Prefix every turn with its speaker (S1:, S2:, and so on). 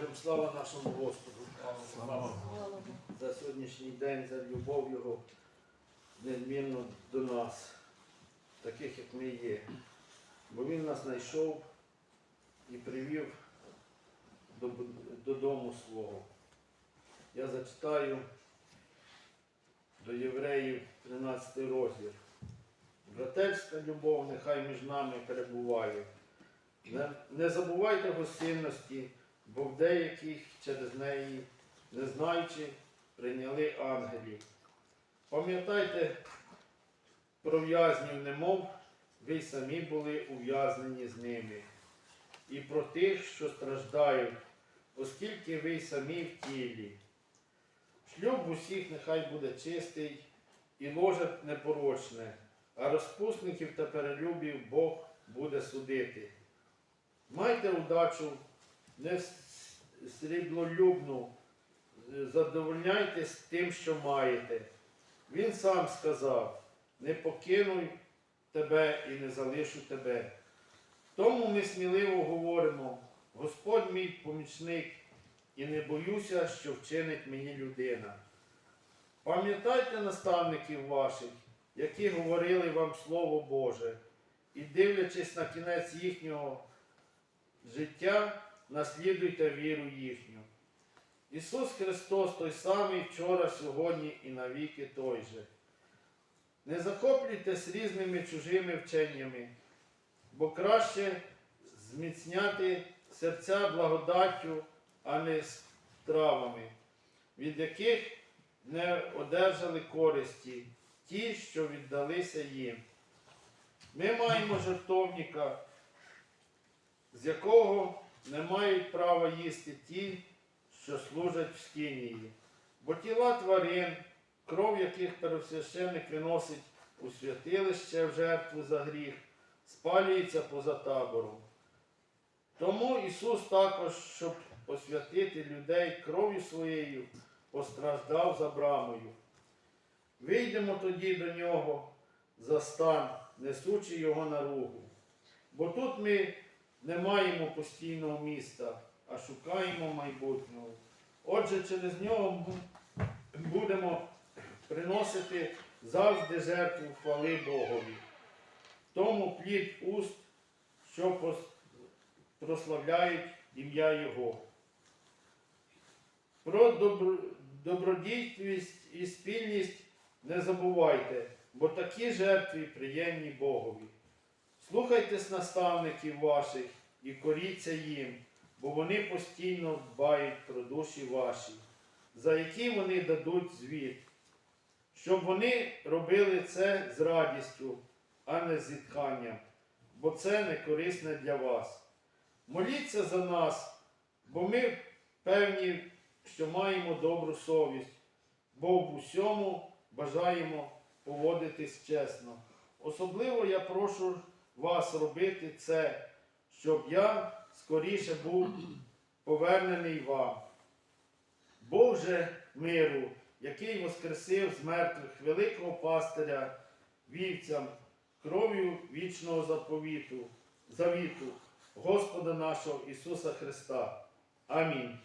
S1: Скажемо слава нашому Господу за сьогоднішній день, за любов Його незмінну до нас, таких як ми є. Бо Він нас знайшов і привів додому свого. Я зачитаю до євреїв 13 розділ. Братерська любов нехай між нами перебуває. Не, не забувайте гостинності, бо в деяких через неї, не знаючи, прийняли ангелів. Пам'ятайте про в'язнів, немов ви й самі були ув'язнені з ними, і про тих, що страждають, оскільки ви й самі в тілі. Шлюб усіх нехай буде чистий і ложе непорочне, а розпусників та перелюбів Бог буде судити. Майте удачу, не сріблолюбну, е, задовольняйтесь тим, що маєте. Він сам сказав: не покину тебе і не залишу тебе. Тому ми сміливо говоримо: Господь мій помічник, і не боюся, що вчинить мені людина. Пам'ятайте наставників ваших, які говорили вам Слово Боже, і дивлячись на кінець їхнього життя, наслідуйте віру їхню. Ісус Христос той самий вчора, сьогодні і навіки той же. Не захоплюйтесь різними чужими вченнями, бо краще зміцняти серця благодаттю, а не стравами, від яких не одержали користі, ті, що віддалися їм. Ми маємо жертовника, з якого не мають права їсти ті, що служать в скинії. Бо тіла тварин, кров яких первосвященик виносить у святилище в жертву за гріх, спалюється поза табором. Тому Ісус також, щоб посвятити людей кров'ю своєю, постраждав за брамою. Вийдемо тоді до нього за стан, несучи його на ругу. Бо тут ми не маємо постійного міста, а шукаємо майбутнього. Отже, через нього будемо приносити завжди жертву хвали Богові. Тому плід уст, що прославляють ім'я Його. Про добро- добродійність і спільність не забувайте, бо такі жертви приємні Богові. Слухайтесь наставників ваших і коріться їм, бо вони постійно дбають про душі ваші, за які вони дадуть звіт, щоб вони робили це з радістю, а не з зітханням, бо це не корисне для вас. Моліться за нас, бо ми певні, що маємо добру совість, бо в усьому бажаємо поводитись чесно. Особливо я прошу вас робити це, щоб я скоріше був повернений вам. Бог же миру, який воскресив з мертвих великого пастиря вівцям, кров'ю вічного заповіту, завіту Господа нашого Ісуса Христа. Амінь.